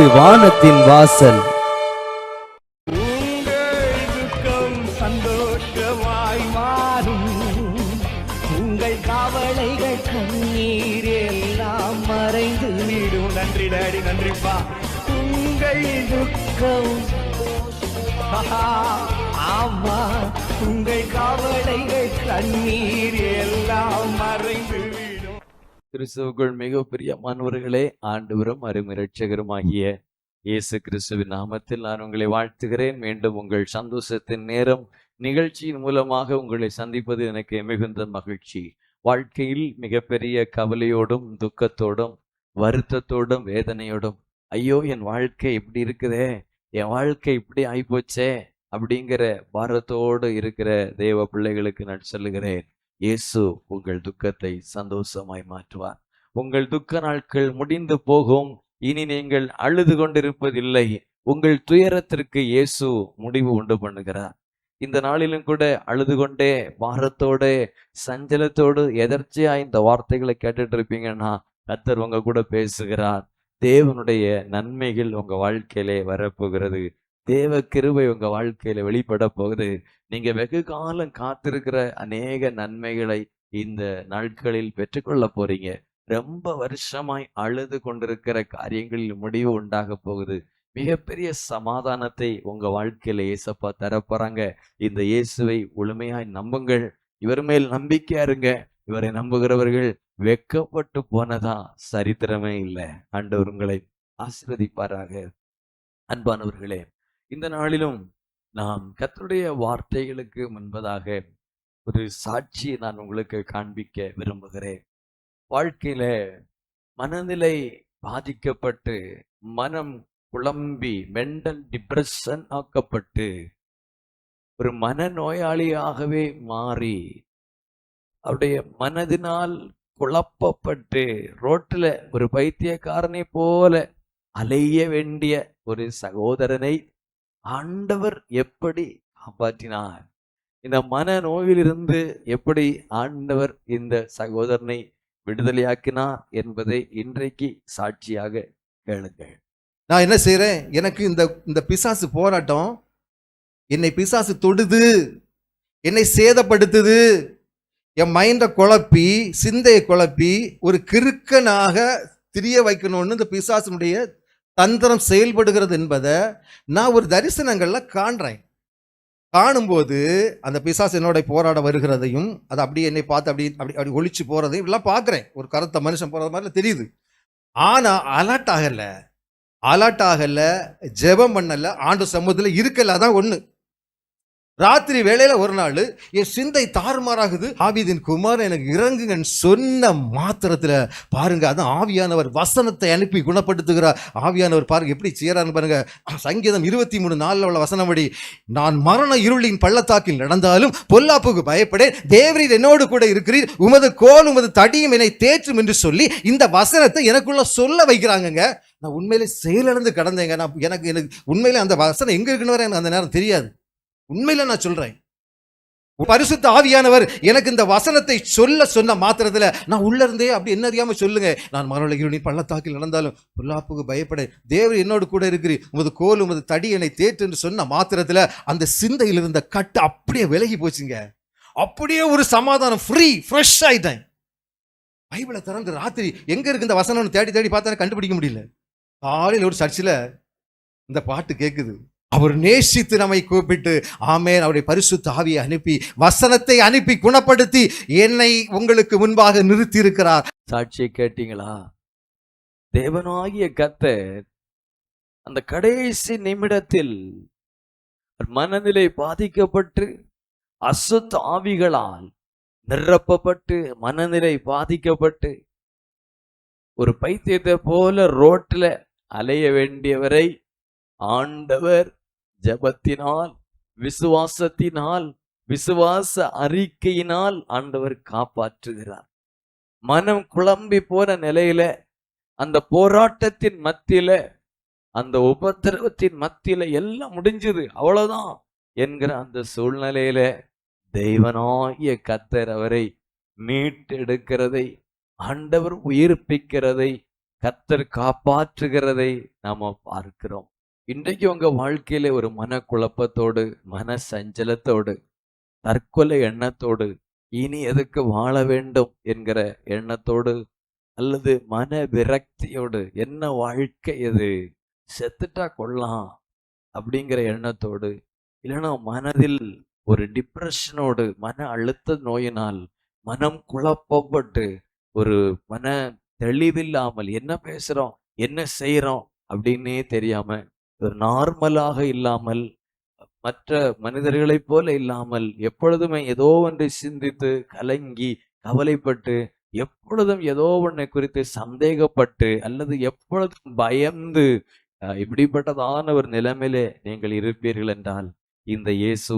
இது வானத்தின் வாசல். கிறிஸ்துவுக்குள் மிக பிரியமானவர்களே ஆண்டவரும் அருமிரட்சகருமாகிய இயேசு கிறிஸ்துவின் நாமத்தில் நான் உங்களை வாழ்த்துகிறேன். மீண்டும் உங்கள் சந்தோஷத்தின் நேரம் நிகழ்ச்சியின் மூலமாக உங்களை சந்திப்பது எனக்கு மிகுந்த மகிழ்ச்சி. வாழ்க்கையில் மிகப்பெரிய கவலையோடும் துக்கத்தோடும் வருத்தத்தோடும் வேதனையோடும் ஐயோ என் வாழ்க்கை இப்படி இருக்குதே என் வாழ்க்கை இப்படி ஆயிப்போச்சே அப்படிங்கிற பாரத்தோடு இருக்கிற தேவ பிள்ளைகளுக்கு நான் சொல்லுகிறேன். இயேசு உங்கள் துக்கத்தை சந்தோஷமாய் மாற்றுவார். உங்கள் துக்க நாட்கள் முடிந்து போகும். இனி நீங்கள் அழுது கொண்டிருப்பதில்லை. உங்கள் துயரத்திற்கு இயேசு முடிவு உண்டு பண்ணுகிறார். இந்த நாளிலும் கூட அழுது கொண்டே பாரத்தோட சஞ்சலத்தோடு எதர்ச்சியா இந்த வார்த்தைகளை கேட்டுட்டு இருப்பீங்கன்னா கத்தர் உங்க கூட பேசுகிறார். தேவனுடைய நன்மைகள் உங்க வாழ்க்கையிலே வரப்போகிறது. தேவ கிருபை உங்க வாழ்க்கையில வெளிப்பட போகுது. நீங்க வெகு காலம் காத்திருக்கிற அநேக நன்மைகளை இந்த நாட்களில் பெற்றுக்கொள்ள போறீங்க. ரொம்ப வருஷமாய் அழுது கொண்டிருக்கிற காரியங்களில் முடிவு உண்டாக போகுது. மிகப்பெரிய சமாதானத்தை உங்க வாழ்க்கையில இயேசப்பா தரப்போறாங்க. இந்த இயேசுவை முழுமையாய் நம்புங்கள். இவர் மேல் நம்பிக்கையா இருங்க. இவரை நம்புகிறவர்கள் வெக்கப்பட்டு போனதா சரித்திரமே இல்லை. ஆண்டவர் உங்களை ஆசிர்வதிப்பாராக. அன்பானவர்களே இந்த நாளிலும் நாம் கத்தருடைய வார்த்தைகளுக்கு முன்பதாக ஒரு சாட்சியை நான் உங்களுக்கு காண்பிக்க விரும்புகிறேன். வாழ்க்கையில மனநிலை பாதிக்கப்பட்டு மனம் குழம்பி மென்டல் டிப்ரெஷன் ஆக்கப்பட்டு ஒரு மனநோயாளியாகவே மாறி அவருடைய மனதினால் குழப்பப்பட்டு ரோட்டுல ஒரு பைத்தியக்காரனை போல அலைய வேண்டிய ஒரு சகோதரனை ஆண்டவர் எப்படி காப்பாற்றினார்? இந்த மன நோயிலிருந்து எப்படி ஆண்டவர் இந்த சகோதரனை விடுதலையாக்கினார் என்பதை இன்றைக்கு சாட்சியாக கேளுங்கள். நான் என்ன செய்யறேன் எனக்கு இந்த இந்த பிசாசு போராட்டம் என்னை பிசாசு தொடுது என்னை சேதப்படுத்துது. என் மைண்டை குழப்பி சிந்தையை குழப்பி ஒரு கிறுக்கனாக திரிய வைக்கணும்னு இந்த பிசாசுனுடைய தந்திரம் செயல்படுகிறது என்பதை நான் ஒரு தரிசனங்களில் காண்றேன். காணும்போது அந்த பிசாசு என்னோட போராட வருகிறதையும் அது அப்படியே என்னை பார்த்து அப்படி அப்படி அப்படி ஒழிச்சு போகிறதையும் எல்லாம் பார்க்குறேன். ஒரு கருத்த மனுஷன் போகிறது மாதிரி தெரியுது. ஆனால் அலர்ட் ஆகலை அலர்ட் ஆகலை ஜெபம் பண்ணலை ஆண்டு சமூகத்தில் இருக்கல அதான் ஒன்று ராத்திரி வேளையில ஒரு நாள் என் சிந்தை தாறுமாறாகுது. ஆவிதின் குமார் எனக்கு இறங்குங்கன்னு சொன்ன மாத்திரத்தில் பாருங்க அதான் ஆவியானவர் வசனத்தை அனுப்பி குணப்படுத்துகிறார். ஆவியானவர் பாருங்க எப்படி செய்யறாருன்னு பாருங்க. சங்கீதம் இருபத்தி மூணு நாளில் உள்ள வசனப்படி நான் மரண இருளின் பள்ளத்தாக்கில் நடந்தாலும் பொல்லாப்புக்கு பயப்படேன். தேவரீர் என்னோடு கூட இருக்கிறீர். உமது கோல் உமது தடியும் என்னை தேற்றும் என்று சொல்லி இந்த வசனத்தை எனக்குள்ள சொல்ல வைக்கிறாங்கங்க. நான் உண்மையிலே செயலிழந்து கடந்தேங்க. நான் எனக்கு எனக்கு உண்மையிலே அந்த வசனம் எங்கே இருக்குன்னு வர எனக்கு அந்த நேரம் தெரியாது. உண்மையில நான் சொல்றேன். பரிசுத்த ஆவியானவர் எனக்கு இந்த வசனத்தை சொல்ல சொன்ன மாத்திரத்துல நான் உள்ள இருந்தே அப்படி என்ன அறியாம சொல்லுங்க. நான் மரண பள்ளத்தாக்கில் நடந்தாலும் பொல்லாப்புக்கு பயப்பட. தேவர் என்னோடு கூட இருக்கிறீர். உமது கோல் உமது தடி என்னை தேற்று என்று சொன்ன மாத்திரத்துல அந்த சிந்தையில் இருந்த கட்டு அப்படியே விலகி போச்சுங்க. அப்படியே ஒரு சமாதானம் ஃப்ரீ ஃப்ரெஷ் ஆயிட்டேன். பைபிளை திறந்து ராத்திரி எங்க இருக்கு இந்த வசனம்னு தேடி தேடி பார்த்தா கண்டுபிடிக்க முடியல. காலையில் ஒரு சர்ச்சில் இந்த பாட்டு கேட்குது அவர் நேசித்து நம்மை கூப்பிட்டு ஆமேன் அவருடைய பரிசுத்த ஆவியை அனுப்பி வசனத்தை அனுப்பி குணப்படுத்தி என்னை உங்களுக்கு முன்பாக நிறுத்தி இருக்கிறார் சாட்சியை கேட்டீங்களா? தேவனாகிய கத்தர் அந்த கடைசி நிமிடத்தில் மனநிலை பாதிக்கப்பட்டு அசுத்த ஆவிகளால் நிரப்பப்பட்டு மனநிலை பாதிக்கப்பட்டு ஒரு பைத்தியத்தை போல ரோட்ல அலைய வேண்டியவரை ஆண்டவர் ஜெபத்தினால் விசுவாசத்தினால் விசுவாச அறிக்கையினால் ஆண்டவர் காப்பாற்றுகிறார். மனம் குழம்பி போன நிலையில அந்த போராட்டத்தின் மத்தியில அந்த உபத்திரவத்தின் மத்தியில எல்லாம் முடிஞ்சது அவ்வளவுதான் என்கிற அந்த சூழ்நிலையில தெய்வனாகிய கத்தர் அவரை மீட்டெடுக்கிறதை ஆண்டவர் உயிர்ப்பிக்கிறதை கத்தர் காப்பாற்றுகிறதை நாம பார்க்கிறோம். இன்றைக்கு உங்க வாழ்க்கையில ஒரு மனக்குழப்பத்தோடு மன சஞ்சலத்தோடு தற்கொலை எண்ணத்தோடு இனி எதுக்கு வாழ வேண்டும் என்கிற எண்ணத்தோடு அல்லது மன விரக்தியோடு என்ன வாழ்க்கை இது செத்துட்டா கொள்ளலாம் அப்படிங்கிற எண்ணத்தோடு இல்லைன்னா மனதில் ஒரு டிப்ரெஷனோடு மன அழுத்த நோயினால் மனம் குழப்பப்பட்டு ஒரு மன தெளிவில்லாமல் என்ன பேசுறோம் என்ன செய்யறோம் அப்படின்னே தெரியாம ஒரு நார்மலாக இல்லாமல் மற்ற மனிதர்களைப் போல இல்லாமல் எப்பொழுதுமே ஏதோ ஒன்றை சிந்தித்து கலங்கி கவலைப்பட்டு எப்பொழுதும் ஏதோ ஒன்றை குறித்து சந்தேகப்பட்டு அல்லது எப்பொழுதும் பயந்து அஹ், இப்படிப்பட்டதான ஒரு நிலைமையிலே நீங்கள் இருப்பீர்கள் என்றால் இந்த இயேசு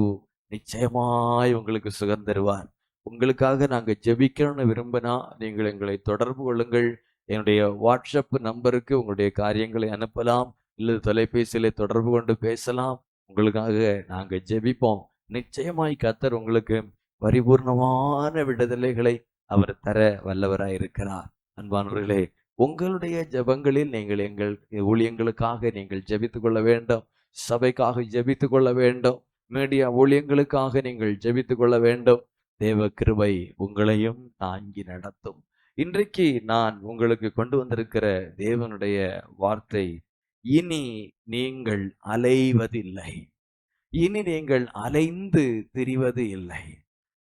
நிச்சயமாய் உங்களுக்கு சுகம் தருவார். உங்களுக்காக நாங்கள் ஜெபிக்கணும்னு விரும்பினா நீங்கள் எங்களை தொடர்பு கொள்ளுங்கள். என்னுடைய வாட்ஸ்அப் நம்பருக்கு உங்களுடைய காரியங்களை அனுப்பலாம். இல்லை தொலைபேசியில தொடர்பு கொண்டு பேசலாம். உங்களுக்காக நாங்கள் ஜெபிப்போம். நிச்சயமாய் கத்தர் உங்களுக்கு பரிபூர்ணமான விடுதலைகளை அவர் தர வல்லவராய் இருக்கிறார். அன்பானவர்களே உங்களுடைய ஜெபங்களில் நீங்கள் எங்கள் ஊழியங்களுக்காக நீங்கள் ஜெபித்து கொள்ள வேண்டும். சபைக்காக ஜெபித்துக் கொள்ள வேண்டும். மீடியா ஊழியங்களுக்காக நீங்கள் ஜெபித்து கொள்ள வேண்டும். தேவ கிருபை உங்களையும் தாங்கி நடத்தும். இன்றைக்கு நான் உங்களுக்கு கொண்டு வந்திருக்கிற தேவனுடைய வார்த்தை இனி நீங்கள் அலைவதில்லை. இனி நீங்கள் அலைந்து திரிவது இல்லை.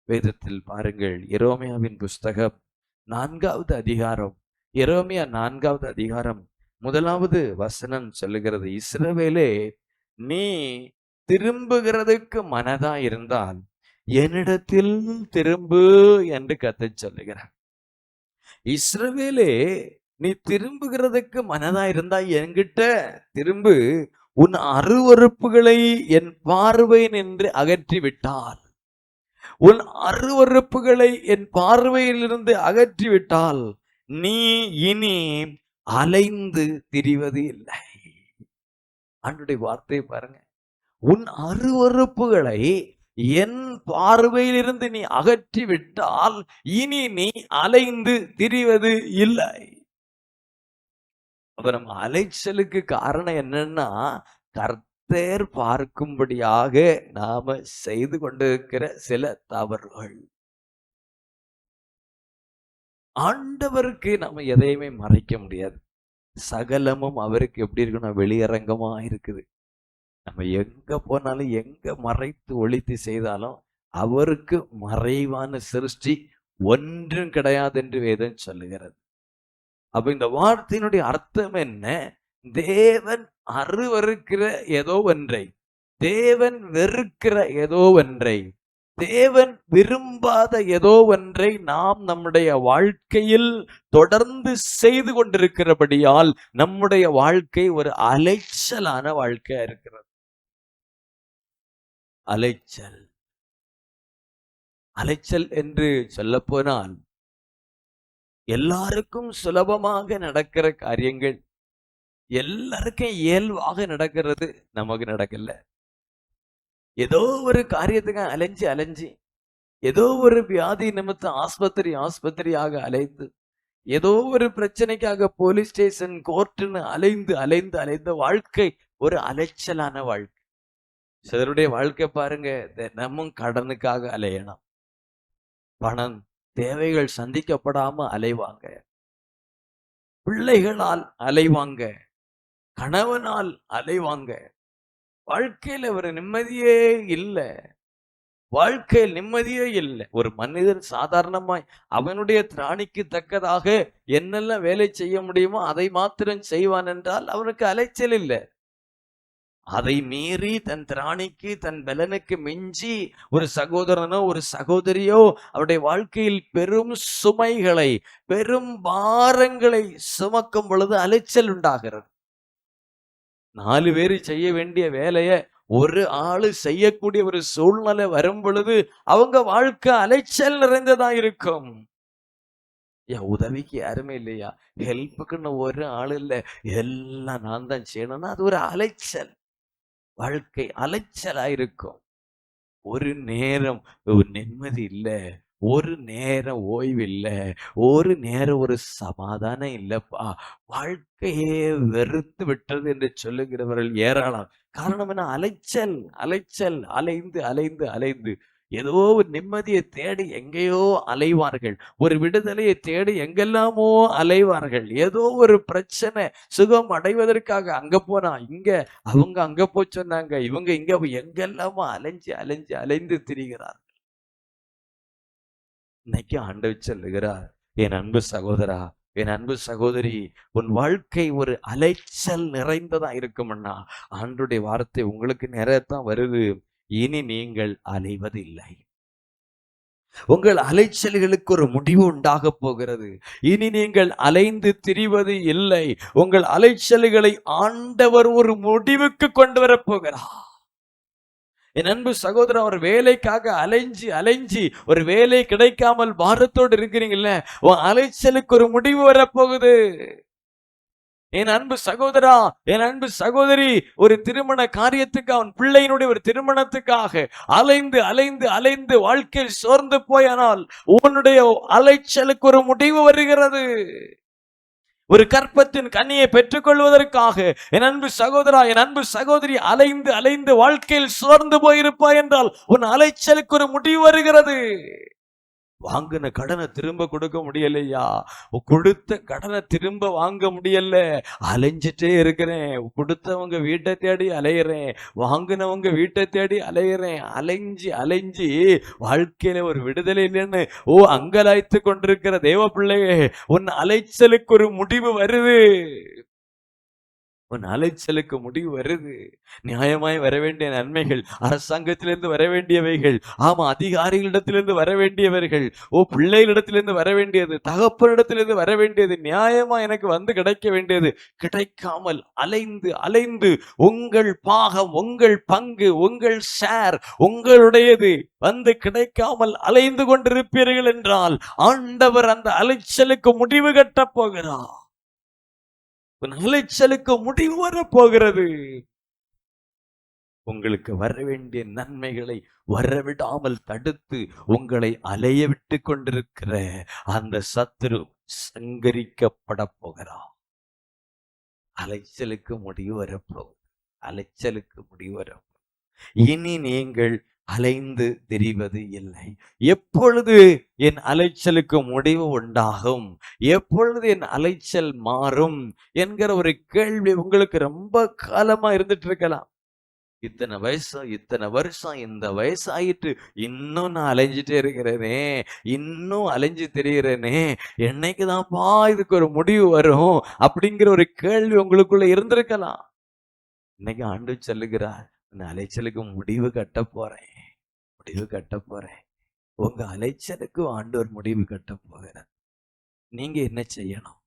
வேதத்தில் பாருங்கள் எரோமியாவின் புஸ்தகம் நான்காவது அதிகாரம் எரோமியா நான்காவது அதிகாரம் முதலாவது வசனம் சொல்லுகிறது இஸ்ரவேலே நீ திரும்புகிறதுக்கு மனதா இருந்தால் என்னிடத்தில் திரும்பு என்று கத்தை சொல்லுகிறார். இஸ்ரவேலே நீ திரும்புகிறதுக்கு மனதா இருந்தா என்கிட்ட திரும்பு உன் அருவறுப்புகளை என் பார்வை நின்று அகற்றி விட்டால் உன் அருவறுப்புகளை என் பார்வையிலிருந்து அகற்றி விட்டால் நீ இனி அலைந்து திரிவது இல்லை. அன்னுடைய வார்த்தையை பாருங்க. உன் அருவறுப்புகளை என் பார்வையிலிருந்து நீ அகற்றி விட்டால் இனி நீ அலைந்து திரிவது இல்லை. அப்ப நம்ம அலைச்சலுக்கு காரணம் என்னன்னா கர்த்தர் பார்க்கும்படியாக நாம செய்து கொண்டிருக்கிற சில தவறுகள். ஆண்டவருக்கு நம்ம எதையுமே மறைக்க முடியாது. சகலமும் அவருக்கு எப்படி இருக்கணும் வெளியரங்கமா இருக்குது. நம்ம எங்க போனாலும் எங்க மறைத்து ஒழித்து செய்தாலும் அவருக்கு மறைவான சிருஷ்டி ஒன்றும் கிடையாது என்று வேதம் சொல்லுகிறது. அப்ப இந்த வார்த்தையினுடைய அர்த்தம் என்ன? தேவன் அருவறுக்கிற ஏதோ ஒன்றை. தேவன் வெறுக்கிற ஏதோ ஒன்றை. தேவன் விரும்பாத ஏதோ ஒன்றை நாம் நம்முடைய வாழ்க்கையில் தொடர்ந்து செய்து கொண்டிருக்கிறபடியால் நம்முடைய வாழ்க்கை ஒரு அலைச்சலான வாழ்க்கையா இருக்கிறது. அலைச்சல். அலைச்சல் என்று சொல்லப்போனால் எல்லாருக்கும் சுலபமாக நடக்கிற காரியங்கள் எல்லாருக்கும் இயல்பாக நடக்கிறது நமக்கு நடக்கல. ஏதோ ஒரு காரியத்துக்கு அலைஞ்சு அலைஞ்சு ஏதோ ஒரு வியாதி நிமித்தம் ஆஸ்பத்திரி ஆஸ்பத்திரியாக அலைந்து ஏதோ ஒரு பிரச்சனைக்காக போலீஸ் ஸ்டேஷன் கோர்ட்டுன்னு அலைந்து அலைந்து அலைந்த வாழ்க்கை ஒரு அலைச்சலான வாழ்க்கை. சிலருடைய வாழ்க்கை பாருங்க தினமும் கடனுக்காக அலையணும் பணம் தேவைகள் சந்திக்கப்படாம அலைவாங்க. பிள்ளைகளால் அலைவாங்க. கணவனால் அலைவாங்க. வாழ்க்கையில ஒரு நிம்மதியே இல்லை. வாழ்க்கையில் நிம்மதியே இல்லை. ஒரு மனிதன் சாதாரணமாய் அவனுடைய திராணிக்கு தக்கதாக என்னெல்லாம் வேலை செய்ய முடியுமோ அதை மாத்திரம் செய்வான் என்றால் அவனுக்கு அலைச்சல் இல்லை. அதை மீறி தன் திராணிக்கு தன் பலனுக்கு மிஞ்சி ஒரு சகோதரனோ ஒரு சகோதரியோ அவருடைய வாழ்க்கையில் பெரும் சுமைகளை பெரும் பாரங்களை சுமக்கும் பொழுது அலைச்சல் உண்டாகிறது. நாலு பேர் செய்ய வேண்டிய வேலையை ஒரு ஆளு செய்யக்கூடிய ஒரு சூழ்நிலை வரும் பொழுது அவங்க வாழ்க்கை அலைச்சல் நிறைந்ததா இருக்கும். ஏன் உதவிக்கு யாருமே இல்லையா? ஹெல்ப்புக்குன்னு ஒரு ஆள் இல்லை. எல்லாம் நான் தான் செய்யணும்னா அது ஒரு அலைச்சல். வாழ்க்கை அலைச்சலா இருக்கும். ஒரு நேரம் நிம்மதி இல்லை ஒரு நேரம் ஓய்வு இல்லை ஒரு நேரம் ஒரு சமாதானம் இல்லப்பா. வாழ்க்கையே வெறுத்து விட்டது என்று சொல்லுகிறவர்கள் ஏராளம். காரணம் என்ன? அலைச்சல் அலைச்சல் அலைந்து அலைந்து அலைந்து. ஏதோ ஒரு நிம்மதியை தேடி எங்கேயோ அலைவார்கள். ஒரு விடுதலையை தேடி எங்கெல்லாமோ அலைவார்கள். ஏதோ ஒரு பிரச்சனை சுகம் அடைவதற்காக அங்க போனா இங்க அவங்க அங்க போய் சொன்னாங்க இவங்க இங்க எங்கெல்லாமோ அலைஞ்சு அலைஞ்சு அலைந்து திரிகிறார் இன்னைக்கு ஆண்டவர் சொல்லுகிறார் என் அன்பு சகோதரா என் அன்பு சகோதரி உன் வாழ்க்கை ஒரு அலைச்சல் நிறைந்ததா இருக்கும்னா ஆண்டுடைய வார்த்தை உங்களுக்கு நிறையத்தான் வருது. இனி நீங்கள் அலைவதில்லை. உங்கள் அலைச்சல்களுக்கு ஒரு முடிவு உண்டாக போகிறது. இனி நீங்கள் அலைந்து திரிவது இல்லை. உங்கள் அலைச்சல்களை ஆண்டவர் ஒரு முடிவுக்கு கொண்டு வரப்போகிறார் என் அன்பு சகோதரன் ஒரு வேலைக்காக அலைஞ்சு அலைஞ்சு ஒரு வேலை கிடைக்காமல் பாரத்தோடு இருக்கிறீங்கல்ல உன் அலைச்சலுக்கு ஒரு முடிவு வரப்போகுது என் அன்பு சகோதரா என் அன்பு சகோதரி ஒரு திருமண காரியத்துக்கு அவன் பிள்ளையினுடைய ஒரு திருமணத்துக்காக அலைந்து அலைந்து அலைந்து வாழ்க்கையில் சோர்ந்து போயானால் உன்னுடைய அலைச்சலுக்கு ஒரு முடிவு வருகிறது. ஒரு கற்பத்தின் கண்ணியை பெற்றுக்கொள்வதற்காக என் அன்பு சகோதரா என் அன்பு சகோதரி அலைந்து அலைந்து வாழ்க்கையில் சோர்ந்து போயிருப்பாய் என்றால் உன் அலைச்சலுக்கு ஒரு முடிவு வருகிறது. வாங்கின கடனை திரும்ப கொடுக்க முடியலையா? கொடுத்த கடனை திரும்ப வாங்க முடியல. அலைஞ்சிட்டே இருக்கிறேன். கொடுத்தவங்க வீட்டை தேடி அலையிறேன். வாங்கினவங்க வீட்டை தேடி அலையிறேன். அலைஞ்சு அலைஞ்சு வாழ்க்கையில ஒரு விடுதலை இல்லைன்னு ஓ அங்கலாய்த்து கொண்டிருக்கிற தேவ பிள்ளையே உன் அலைச்சலுக்கு ஒரு முடிவு வருது. உன் அலைச்சலுக்கு முடிவு வருது. நியாயமாய் வர வேண்டிய நன்மைகள் அரசாங்கத்திலிருந்து வர வேண்டியவைகள் ஆமா அதிகாரிகளிடத்திலிருந்து வர வேண்டியவர்கள் ஓ பிள்ளைகளிடத்திலிருந்து வர வேண்டியது தகப்பனிடத்திலிருந்து வர வேண்டியது நியாயமா எனக்கு வந்து கிடைக்க வேண்டியது. கிடைக்காமல் அலைந்து அலைந்து உங்கள் பாகம் உங்கள் பங்கு உங்கள் ஷேர் உங்களுடையது வந்து கிடைக்காமல் அலைந்து கொண்டிருப்பீர்கள் என்றால் ஆண்டவர் அந்த அலைச்சலுக்கு முடிவு கட்டப் போகிறார். உன் அலைச்சலுக்கு முடிவு வரப்போகிறது. உங்களுக்கு வர வேண்டிய நன்மைகளை வரவிடாமல் தடுத்து உங்களை அலைய விட்டு கொண்டிருக்கிற அந்த சத்துரு சங்கரிக்கப்பட போகிறார். அலைச்சலுக்கு முடிவு வரப்போகுது. அலைச்சலுக்கு முடிவு வரப்போகுது. இனி நீங்கள் அலைந்து தெரிவது இல்லை. எப்பொழுது என் அலைச்சலுக்கு முடிவு உண்டாகும்? எப்பொழுது என் அலைச்சல் மாறும்? என்கிற ஒரு கேள்வி உங்களுக்கு ரொம்ப காலமா இருந்துட்டு இருக்கலாம். இத்தனை வயசு இத்தனை வருஷம் இந்த வயசாயிட்டு இன்னும் நான் அலைஞ்சிட்டே இருக்கிறேனே இன்னும் அலைஞ்சு தெரிகிறேனே என்னைக்குதான்ப்பா இதுக்கு ஒரு முடிவு வரும்? அப்படிங்கிற ஒரு கேள்வி உங்களுக்குள்ள இருந்திருக்கலாம். இன்னைக்கு ஆண்டு சொல்லுகிறார். அந்த அலைச்சலுக்கு முடிவு கட்ட போறேன். முடிவு கட்ட போறேன். உங்க அலைச்சலுக்கு ஆண்டவர் முடிவு கட்ட போகிறார். நீங்க என்ன செய்யணும்?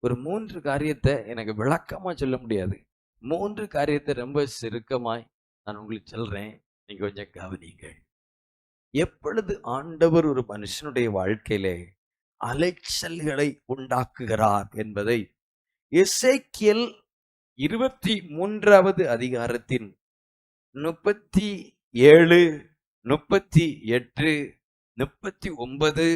ஒரு மூன்று காரியத்தை எனக்கு விளக்கமா சொல்ல முடியாது. மூன்று காரியத்தை ரொம்ப சுருக்கமாய் நான் உங்களுக்கு சொல்றேன். நீங்க கொஞ்சம் கவனிங்கள் எப்பொழுது ஆண்டவர் ஒரு மனுஷனுடைய வாழ்க்கையிலே அலைச்சல்களை உண்டாக்குகிறார் என்பதை இசைக்கியல் இருபத்தி மூன்றாவது அதிகாரத்தின் முப்பத்தி ஏழு முப்பத்தி எட்டு முப்பத்தி ஒன்பது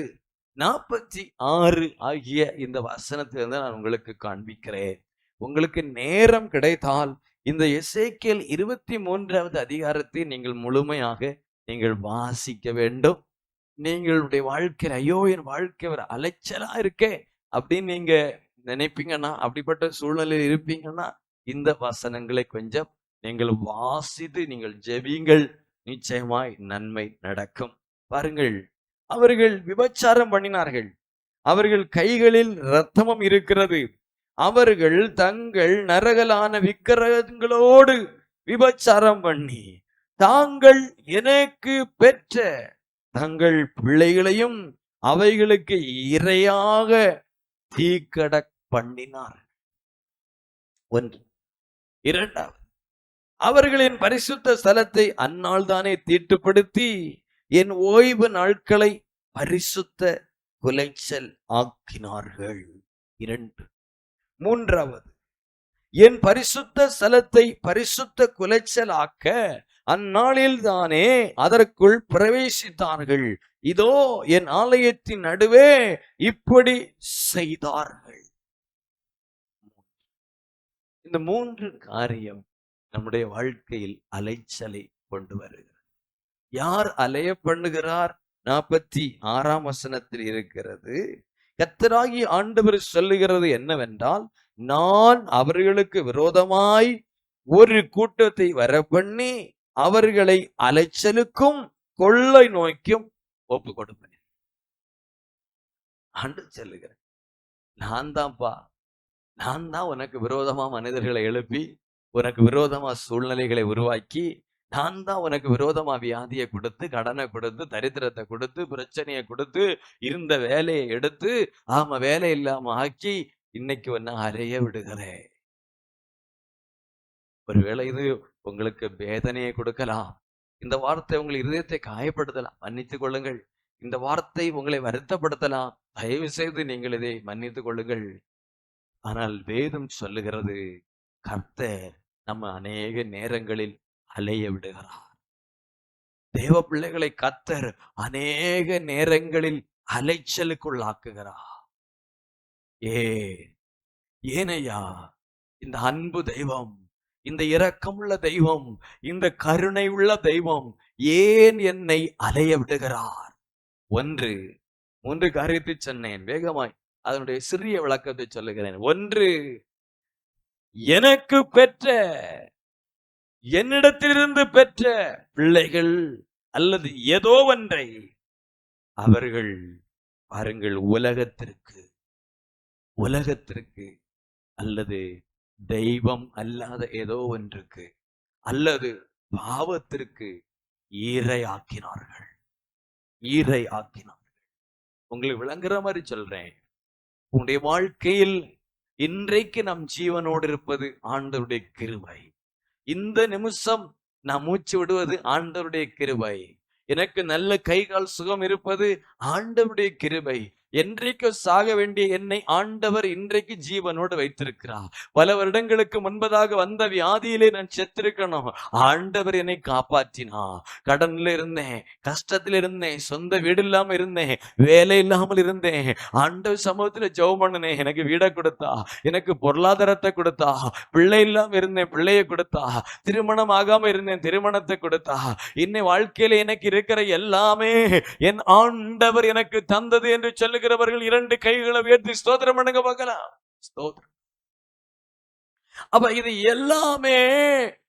நாற்பத்தி ஆறு ஆகிய இந்த வசனத்திலிருந்து நான் உங்களுக்கு காண்பிக்கிறேன். உங்களுக்கு நேரம் கிடைத்தால் இந்த எசேக்கியல் இருபத்தி மூன்றாவது அதிகாரத்தை நீங்கள் முழுமையாக நீங்கள் வாசிக்க வேண்டும். நீங்களுடைய வாழ்க்கையில் ஐயோ என் வாழ்க்கை ஒரு அலைச்சலா இருக்கே அப்படின்னு நீங்க நினைப்பீங்கன்னா அப்படிப்பட்ட சூழ்நிலையில் இருப்பீங்கன்னா இந்த வசனங்களை கொஞ்சம் நீங்கள் வாசித்து நீங்கள் ஜெபியுங்கள். நிச்சயமாய் நன்மை நடக்கும். பாருங்கள் அவர்கள் விபச்சாரம் பண்ணினார்கள். அவர்கள் கைகளில் இரத்தமும் இருக்கிறது. அவர்கள் தங்கள் நரகலான விக்கிரகங்களோடு விபச்சாரம் பண்ணி தாங்கள் எனக்கு பெற்ற தங்கள் பிள்ளைகளையும் அவைகளுக்கு இரையாக தீக்கட பண்ணினார் ஒன்று. இரண்டாவது. அவர்களின் பரிசுத்த ஸ்தலத்தை அந்நாள் தானே தீட்டுப்படுத்தி என் ஓய்வு நாட்களை பரிசுத்த குலைச்சல் ஆக்கினார்கள். இரண்டு. மூன்றாவது. என் பரிசுத்த ஸ்தலத்தை பரிசுத்த குலைச்சல் ஆக்க அந்நாளில் தானே அதற்குள் பிரவேசித்தார்கள். இதோ என் ஆலயத்தின் நடுவே இப்படி செய்தார்கள். இந்த மூன்று காரியம் நம்முடைய வாழ்க்கையில் அலைச்சலை கொண்டு வருகிறது. யார் அலைய பண்ணுகிறார்? நாற்பத்தி ஆறாம் வசனத்தில் இருக்கிறது. கத்தராகி ஆண்டவர் சொல்லுகிறது என்னவென்றால் நான் அவர்களுக்கு விரோதமாய் ஒரு கூட்டத்தை வரப்பண்ணி அவர்களை அலைச்சலுக்கும் கொள்ளை நோய்க்கும் ஒப்பு கொடுப்பேன் ஆண்டு சொல்லுகிறேன் நான் தான்ப்பா நான் தான் உனக்கு விரோதமா மனிதர்களை எழுப்பி உனக்கு விரோதமா சூழ்நிலைகளை உருவாக்கி நான் தான் உனக்கு விரோதமா வியாதியை கொடுத்து கடனை கொடுத்து தரித்திரத்தை கொடுத்து பிரச்சனையை கொடுத்து இருந்த வேலையை எடுத்து ஆமா வேலை இல்லாம ஆக்கி இன்னைக்கு ஒன்ன அறைய விடுகிறேன். ஒருவேளை இது உங்களுக்கு வேதனையை கொடுக்கலாம். இந்த வார்த்தை உங்கள் இருதயத்தை காயப்படுத்தலாம். மன்னித்துக் கொள்ளுங்கள். இந்த வார்த்தை உங்களை வருத்தப்படுத்தலாம். தயவு செய்து நீங்கள் இதை மன்னித்துக் கொள்ளுங்கள். ஆனால் வேதம் சொல்லுகிறது கர்த்தர் நம்ம அநேக நேரங்களில் அலைய விடுகிறார். தேவ பிள்ளைகளை கத்தர் அநேக நேரங்களில் அலைச்சலுக்குள்ளாக்குகிறார். ஏ ஏனையா இந்த அன்பு தெய்வம் இந்த இரக்கமுள்ள தெய்வம் இந்த கருணை உள்ள தெய்வம் ஏன் என்னை அலைய விடுகிறார்? ஒன்று மூன்று காரியத்தை சொன்னேன். வேகமாய் அதனுடைய சிறிய விளக்கத்தை சொல்லுகிறேன். ஒன்று எனக்கு பெற்ற என்னிடத்திலிருந்து பெற்ற பிள்ளைகள் அல்லது ஏதோ ஒன்றை அவர்கள் பாருங்கள் உலகத்திற்கு உலகத்திற்கு அல்லது தெய்வம் அல்லாத ஏதோ ஒன்றுக்கு அல்லது பாவத்திற்கு ஈரை ஆக்கினார்கள் ஈரை ஆக்கினார்கள் உங்களுக்கு விளங்குற மாதிரி சொல்றேன். உங்களுடைய வாழ்க்கையில் இன்றைக்கு நம் ஜீவனோடு இருப்பது ஆண்டவருடைய கிருபை. இந்த நிமிஷம் நான் மூச்சு விடுவது ஆண்டவருடைய கிருபை. எனக்கு நல்ல கை கால் சுகம் இருப்பது ஆண்டவருடைய கிருபை. என்றைக்கு சாக வேண்டிய என்னை ஆண்டவர் இன்றைக்கு ஜீவனோடு வைத்திருக்கிறார். பல வருடங்களுக்கு முன்பதாக வந்த வியாதியிலே நான் செத்திருக்கணும். ஆண்டவர் என்னை காப்பாற்றினா கடன்ல இருந்தேன் கஷ்டத்துல இருந்தேன் சொந்த வீடு இல்லாம இருந்தேன் வேலை இல்லாமல் இருந்தேன். ஆண்டவர் சமூகத்துல ஜெபம் பண்ணினேன். எனக்கு வீடை கொடுத்தா எனக்கு பொருளாதாரத்தை கொடுத்தா பிள்ளை இல்லாம இருந்தேன் பிள்ளையை கொடுத்தா திருமணம் ஆகாம இருந்தேன் திருமணத்தை கொடுத்தா. இன்னை வாழ்க்கையில எனக்கு இருக்கிற எல்லாமே என் ஆண்டவர் எனக்கு தந்தது என்று இருக்கிறவர்கள் இரண்டு கைகளை உயர்த்தி ஸ்தோத்திரம் பண்ணுங்க பார்க்கலாம். ஸ்தோத்திரம். அப்ப இது எல்லாமே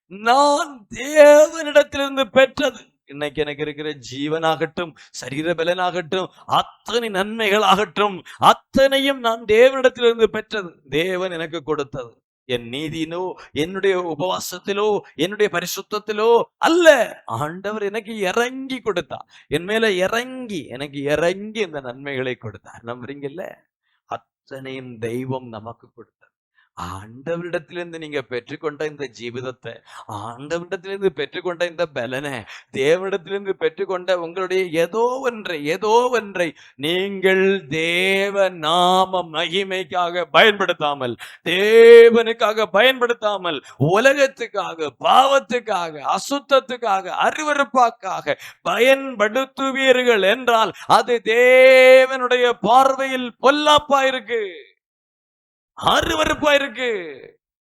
நான் தேவனிடத்திலிருந்து பெற்றது. இன்னைக்கு எனக்கு இருக்கிற ஜீவனாகட்டும் சரீர பலனாகட்டும் அத்தனை நன்மைகளாகட்டும் அத்தனையும் நான் தேவனிடத்திலிருந்து பெற்றது. தேவன் எனக்கு கொடுத்தது. என் நீதியினோ என்னுடைய உபவாசத்திலோ என்னுடைய பரிசுத்தத்திலோ அல்ல. ஆண்டவர் எனக்கு இறங்கி கொடுத்தார். என் மேல இறங்கி எனக்கு இறங்கி இந்த நன்மைகளை கொடுத்தார். நம்புறீங்கல்ல? அத்தனையும் தெய்வம் நமக்கு கொடுத்தது. ஆண்டவரிடத்திலிருந்து நீங்க பெற்றுக்கொண்ட இந்த ஜீவிதத்தை ஆண்டவரிடத்திலிருந்து பெற்றுக்கொண்ட இந்த பலனை தேவனிடத்திலிருந்து பெற்றுக்கொண்ட உங்களுடைய ஏதோ ஒன்றை ஏதோ ஒன்றை நீங்கள் தேவ நாம மகிமைக்காக பயன்படுத்தாமல் தேவனுக்காக பயன்படுத்தாமல் உலகத்துக்காக பாவத்துக்காக அசுத்தத்துக்காக அருவருப்பாக்காக பயன்படுத்துவீர்கள் என்றால் அது தேவனுடைய பார்வையில் பொல்லாப்பா இருக்கு அருவருப்பா இருக்கு.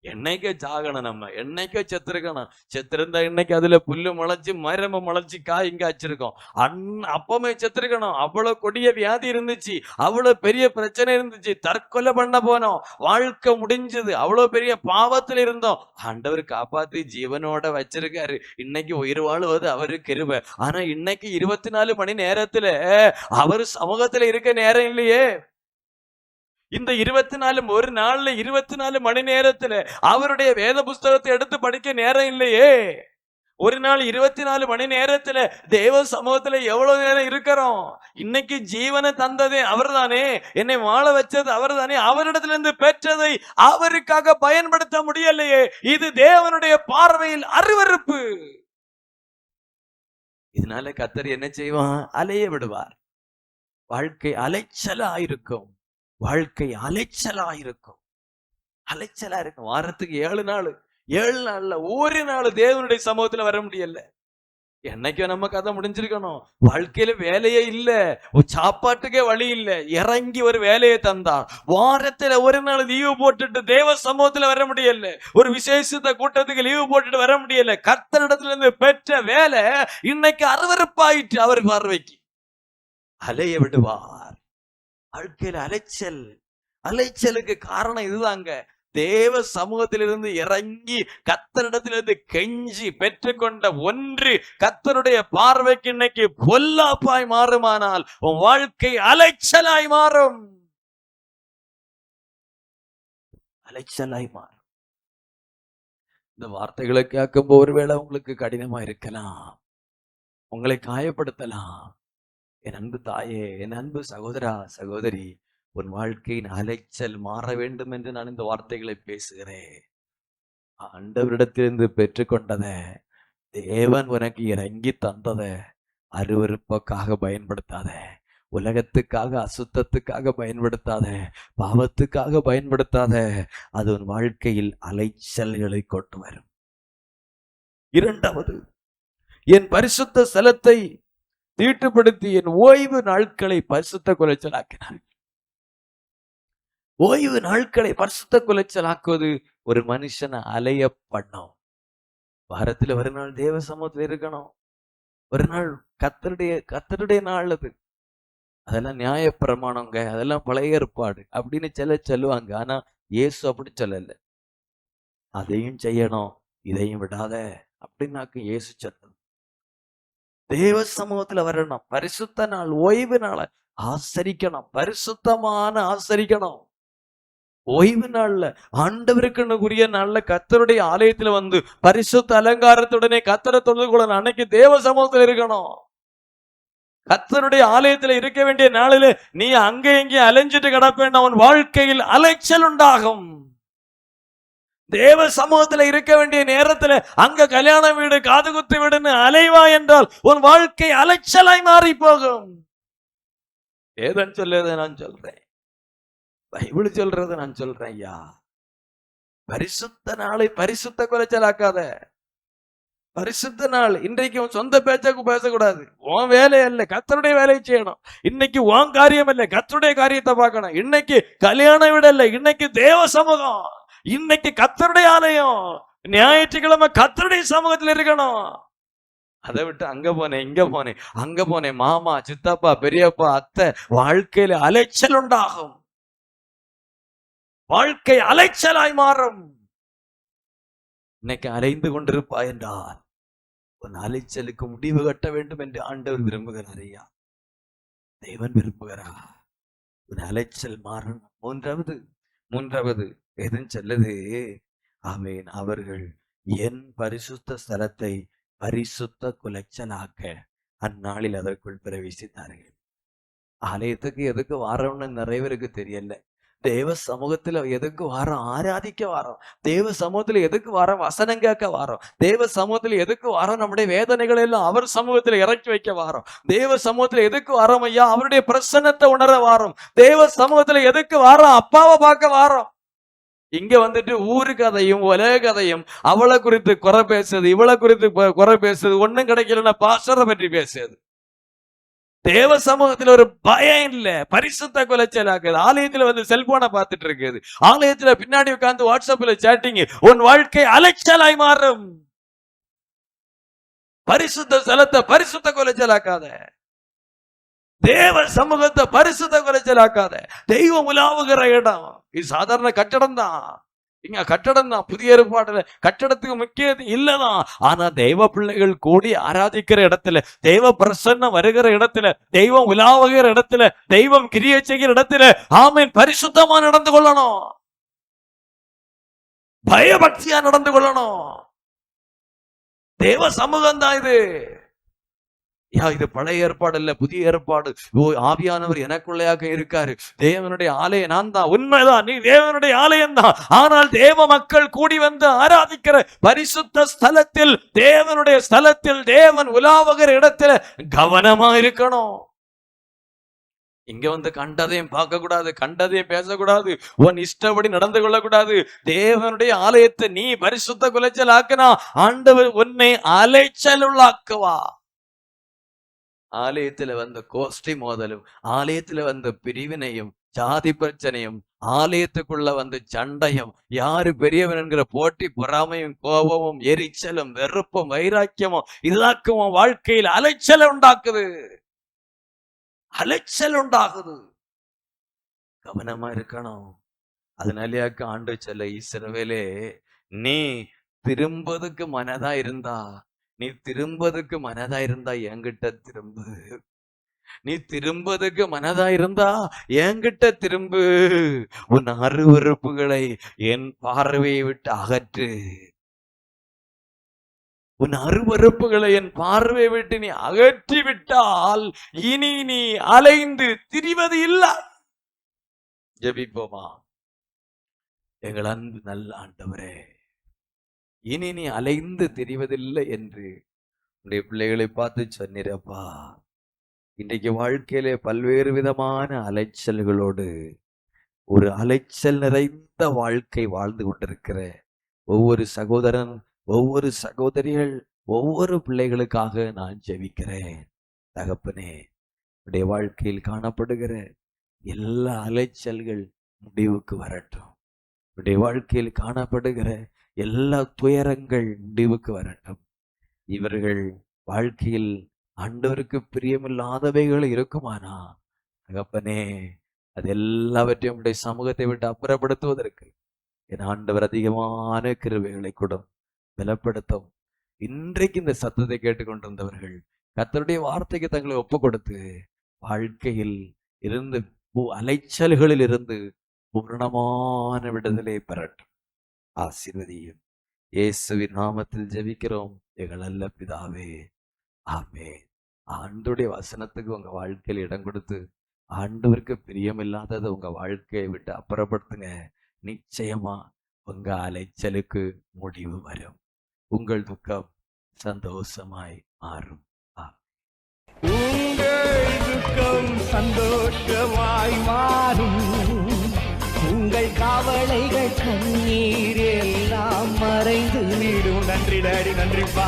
என்னைக்கே ஜாகணும் நம்ம. என்னைக்கே செத்துருக்கணும். செத்திருந்தா இன்னைக்கு அதுல புல்லு முளைச்சு மரம முளைச்சு காய் இங்க வச்சிருக்கோம். அன் அப்பமே செத்துருக்கணும். அவ்வளவு கொடிய வியாதி இருந்துச்சு. அவ்வளவு பெரிய பிரச்சனை இருந்துச்சு. தற்கொலை பண்ண போனோம். வாழ்க்கை முடிஞ்சது. அவ்வளவு பெரிய பாவத்துல இருந்தோம். ஆண்டவர் காப்பாத்தி ஜீவனோட வச்சிருக்காரு. இன்னைக்கு உயிர் வாழுவது அவரு கிருபை. ஆனா இன்னைக்கு இருபத்தி நாலு மணி நேரத்துல அவர் சமூகத்துல இருக்க நேரம் இல்லையே. இந்த இருபத்தி நாலு ஒரு நாள்ல இருபத்தி நாலு மணி நேரத்துல அவருடைய வேத புஸ்தகத்தை எடுத்து படிக்க நேரம் இல்லையே. ஒரு நாள் இருபத்தி நாலு மணி நேரத்துல தேவ சமூகத்துல எவ்வளவு நேரம் இருக்கிறோம்? இன்னைக்கு ஜீவனை தந்ததே அவர் தானே என்னை வாழ வச்சது அவர்தானே. அவரிடத்துல இருந்து பெற்றதை அவருக்காக பயன்படுத்த முடியலையே. இது தேவனுடைய பார்வையில் அருவருப்பு. இதனால கத்தர் என்ன செய்வான் அலைய விடுவார். வாழ்க்கை அலைச்சலா இருக்கும் வாழ்க்கை அலைச்சலா இருக்கும். அலைச்சலா இருக்கும். வாரத்துக்கு ஏழு நாள். ஏழு நாள்ல ஒரு நாள் தேவனுடைய சமூகத்துல வர முடியல. என்னைக்கோ நம்ம கதை முடிஞ்சிருக்கணும். வாழ்க்கையில வேலையே இல்ல. ஒரு சாப்பாட்டுக்கே வழி இல்ல. இறங்கி ஒரு வேலையை தந்தான். வாரத்துல ஒரு நாள் லீவு போட்டுட்டு தேவ சமூகத்துல வர முடியல. ஒரு விசேஷத்த கூட்டத்துக்கு லீவு போட்டுட்டு வர முடியல. கத்தனிடத்துல இருந்து பெற்ற வேலை இன்னைக்கு அருவருப்பாயிற்று அவர் பார்வைக்கு. அலைய விடுவார். வாழ்க்கையில அலைச்சல். அலைச்சலுக்கு காரணம் இதுதாங்க. தேவ சமூகத்திலிருந்து இறங்கி கத்தரிடத்திலிருந்து கெஞ்சி பெற்றுக்கொண்ட ஒன்று கத்தருடைய பார்வைக்கு இன்னைக்கு பொல்லாப்பாய் மாறுமானால் உன் வாழ்க்கை அலைச்சலாய் மாறும். அலைச்சலாய் மாறும். இந்த வார்த்தைகளை கேட்கும்போது ஒருவேளை உங்களுக்கு கடினமா இருக்கலாம். உங்களை காயப்படுத்தலாம். என் அன்பு தாயே என் அன்பு சகோதரா சகோதரி உன் வாழ்க்கையின் அலைச்சல் மாற வேண்டும் என்று நான் இந்த வார்த்தைகளை பேசுகிறேன். ஆண்டவரிடத்திலிருந்து பெற்றுக்கொண்டத தேவன் உனக்கு இறங்கி தந்தத அருவறுப்புக்காக பயன்படுத்தாத உலகத்துக்காக அசுத்தத்துக்காக பயன்படுத்தாத பாவத்துக்காக பயன்படுத்தாத அது உன் வாழ்க்கையில் அலைச்சல்களை கொண்டு வரும். இரண்டாவது என் பரிசுத்த ஸ்தலத்தை தீட்டுப்படுத்தி என் ஓய்வு நாட்களை பரிசுத்த குலைச்சலாக்கினார். ஓய்வு நாட்களை பரிசுத்த குலைச்சலாக்குவது ஒரு மனுஷனை அலைய பண்ணும். வாரத்துல ஒரு நாள் தேவ சமூகத்துல இருக்கணும். ஒரு நாள் கத்தருடைய கத்தருடைய நாள் அது. அதெல்லாம் நியாய பிரமாணங்க அதெல்லாம் பழைய ஏற்பாடு அப்படின்னு சில சொல்லுவாங்க. ஆனா இயேசு அப்படி சொல்லல. அதையும் செய்யணும் இதையும் விடாத அப்படின்னாக்கு இயேசு சொன்னது. தேவ சமூகத்துல வரணும் பரிசுத்த நாள் ஓய்வு நாளை ஆசரிக்கணும். பரிசுத்தமான ஆசரிக்கணும். ஓய்வு நாள்ல ஆண்டவருக்குன்னு உரிய நாள்ல கத்தருடைய ஆலயத்துல வந்து பரிசுத்த அலங்காரத்துடனே கத்தரை தொழுது கொள்ளணும். அன்னைக்கு தேவ சமூகத்துல இருக்கணும். கத்தருடைய ஆலயத்துல இருக்க வேண்டிய நாளில நீ அங்கே இங்கே அலைஞ்சிட்டு கிடப்பேன் அவன் வாழ்க்கையில் அலைச்சல் உண்டாகும். தேவ சமூகத்துல இருக்க வேண்டிய நேரத்துல அங்க கல்யாண வீடு காது குத்து வீடுன்னு அலைவா என்றால் உன் வாழ்க்கை அலைச்சலாய் மாறி போகும் ஏதன் சொல்லுறதை நான் சொல்றேன்? பைபிள் சொல்றதை நான் சொல்றேன் ஐயா. பரிசுத்த நாளை பரிசுத்த குறைச்சலாக்காத. பரிசுத்த நாள். இன்றைக்கு உன் சொந்த பேச்சக்கு பேசக்கூடாது. உன் வேலை அல்ல கத்தருடைய வேலையை செய்யணும். இன்னைக்கு உன் காரியம் இல்ல. கத்தருடைய காரியத்தை பார்க்கணும். இன்னைக்கு கல்யாண வீடு இல்லை. இன்னைக்கு தேவ சமூகம். இன்னைக்கு கத்தருடைய ஆலயம். ஞாயிற்றுக்கிழமை கத்தருடைய சமூகத்தில் இருக்கணும். அதை விட்டு அங்க போனேன் இங்க போனேன் அங்க போனேன் மாமா சித்தப்பா பெரியப்பா அத்தை வாழ்க்கையில அலைச்சல் உண்டாகும். வாழ்க்கை அலைச்சலாய் மாறும். இன்னைக்கு அலைந்து கொண்டிருப்பாய் என்றால் உன் அலைச்சலுக்கு முடிவு கட்ட வேண்டும் என்று ஆண்டவர் விரும்புகிறார் ஐயா தேவன் விரும்புகிறார். உன் அலைச்சல் மாறணும். மூன்றாவது மூன்றாவது எதுன்னு சொல்லுது? ஆமேன். அவர்கள் என் பரிசுத்த ஸ்தலத்தை பரிசுத்த குலைச்சலாக்க அந்நாளில் அதற்குள் பிரவேசித்தார்கள். ஆலயத்துக்கு எதுக்கு வாரம்னு நிறைய பேருக்கு தெரியல. தேவ சமூகத்துல எதுக்கு வாரம் ஆராதிக்க வாரம் தேவ சமூகத்துல எதுக்கு வாரம் வசனம் கேட்க வாரம் தேவ சமூகத்துல எதுக்கு வாரம் நம்முடைய வேதனைகள் எல்லாம் அவர் சமூகத்துல இறக்கி வைக்க வாரம் தேவ சமூகத்துல எதுக்கு வாரம் ஐயா அவருடைய பிரசன்னத்தை உணர வாரம் தேவ சமூகத்துல எதுக்கு வாரம் அப்பாவை பார்க்க வாரம் இங்க வந்துட்டு ஊரு கதையும் ஒலே கதையும் அவளை குறித்து குறை பேசுறது இவளை குறித்து குறை பேசுறது ஒன்னும் கிடைக்கலன்னா பாஸ்டரை பற்றி பேசுறது தேவ சமூகத்துல ஒரு பயம் இல்ல. பரிசுத்த குலைச்சலாக்குது ஆலயத்துல வந்து செல்போனை பார்த்துட்டு இருக்குது. ஆலயத்துல பின்னாடி உட்கார்ந்து வாட்ஸ்அப்ல சேட்டிங் உன் வாழ்க்கை அலைச்சலாய் மாறும். பரிசுத்த ஸ்தலத்தை பரிசுத்த குலைச்சலாக்காத. தேவ சமூகத்தை பரிசுத்த குலைச்சலாக்காத. தெய்வம் உலாவுகிற இடம். இது சாதாரண கட்டடம் தான். இங்க கட்டடம் தான் புதிய ஏற்பாடுல கட்டடத்துக்கு முக்கியம் இல்லதான். ஆனா தெய்வ பிள்ளைகள் கூடி ஆராதிக்கிற இடத்துல தெய்வ பிரசன்னம் வருகிற இடத்துல தெய்வம் உலாவுகிற இடத்துல தெய்வம் கிரியை செய்கிற இடத்துல ஆமீன் பரிசுத்தமா நடந்து கொள்ளணும். பயபக்தியா நடந்து கொள்ளணும். தேவ சமூகம் தான் இது. யா இது பழைய ஏற்பாடு இல்ல புதிய ஏற்பாடு. ஓ ஆவியானவர் எனக்குள்ளையாக இருக்காரு. தேவனுடைய ஆலயம் நான் தான் உண்மைதான் நீ தேவனுடைய ஆலயம் தான் ஆனால் தேவ மக்கள் கூடி வந்து ஆராதிக்கிற பரிசுத்த ஸ்தலத்தில் தேவனுடைய ஸ்தலத்தில் தேவன் உலாவுகிற இடத்துல கவனமா இருக்கணும். இங்க வந்து கண்டதையும் பார்க்க கூடாது கண்டதையும் பேசக்கூடாது உன் இஷ்டப்படி நடந்து கொள்ளக்கூடாது. தேவனுடைய ஆலயத்தை நீ பரிசுத்த குலைச்சல் ஆக்கினா ஆண்டவர் உன்னை அலைச்சல் உள்ளாக்குவா ஆலயத்துல வந்த கோஷ்டி மோதலும் ஆலயத்துல வந்த பிரிவினையும் ஜாதி பிரச்சனையும் ஆலயத்துக்குள்ள வந்த சண்டையும் யாரு பெரியவன் என்கிற போட்டி பொறாமையும் கோபமும் எரிச்சலும் வெறுப்பும் வைராக்கியமும் இதாக்கும் வாழ்க்கையில் அலைச்சல் உண்டாக்குது. அலைச்சல் உண்டாகுது. கவனமா இருக்கணும். அதனாலயாக்கு ஆண்டு சொல்ல இஸ்ரவேலே நீ திரும்பதுக்கு மனதா இருந்தா நீ திரும்பதுக்கு மனதா இருந்தா என்கிட்ட திரும்பு. நீ திரும்பதுக்கு மனதா இருந்தா என்கிட்ட திரும்பு. உன் அருவருப்புகளை என் பார்வையை விட்டு அகற்று. உன் அருவருப்புகளை என் பார்வையை விட்டு நீ அகற்றி விட்டால் இனி நீ அலைந்து திரிவது இல்லை. ஜெபிப்போமா? எங்கள் அன்பு நல்ல ஆண்டவரே. இனி நீ அலைந்து திரிவதில்லை என்று உடைய பிள்ளைகளை பார்த்து சொன்னிரப்பா. இன்றைக்கு வாழ்க்கையிலே பல்வேறு விதமான அலைச்சல்களோடு ஒரு அலைச்சல் நிறைந்த வாழ்க்கை வாழ்ந்து கொண்டிருக்கிற ஒவ்வொரு சகோதரன் ஒவ்வொரு சகோதரிகள் ஒவ்வொரு பிள்ளைகளுக்காக நான் ஜெபிக்கிறேன். தகப்பனே உடைய வாழ்க்கையில் காணப்படுகிற எல்லா அலைச்சல்கள் முடிவுக்கு வரட்டும். உடைய வாழ்க்கையில் காணப்படுகிற எல்லா துயரங்கள் முடிவுக்கு வரட்டும். இவர்கள் வாழ்க்கையில் ஆண்டவருக்கு பிரியமில்லாதவைகள் இருக்குமானா? தகப்பனே அது எல்லாவற்றையும் உடைய சமூகத்தை விட்டு அப்புறப்படுத்துவதற்கு என் ஆண்டவர் அதிகமான கிருவைகளை கொடும். பலப்படுத்தும். இன்றைக்கு இந்த சத்தத்தை கேட்டுக்கொண்டிருந்தவர்கள் கத்தருடைய வார்த்தைக்கு தங்களை ஒப்பு கொடுத்து வாழ்க்கையில் இருந்து அலைச்சல்களில் இருந்து பூர்ணமான விடுதலை பெறட்டும். ஆசீர்வதியும். இயேசுவின் நாமத்தில் ஜெபிக்கிறோம். எங்கள் நல்ல பிதாவே. ஆமே ஆண்டுடைய வசனத்துக்கு உங்க வாழ்க்கையில் இடம் கொடுத்து ஆண்டவருக்கு பிரியமில்லாததை உங்க வாழ்க்கையை விட்டு அப்புறப்படுத்துங்க. நிச்சயமா உங்க அலைச்சலுக்கு முடிவு வரும். உங்கள் துக்கம் சந்தோஷமாய் மாறும். உங்கள் துக்கம் சந்தோஷமாய் மாறும். உங்கள் கவலைகள் கண்ணீர் எல்லாம் மறைந்து விடும். நன்றி டாடி நன்றிப்பா.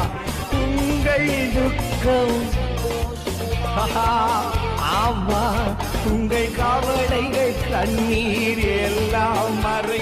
உங்கள் துக்கம். ஆமா. உங்கள் கவலைகள் கண்ணீர் எல்லாம் மறை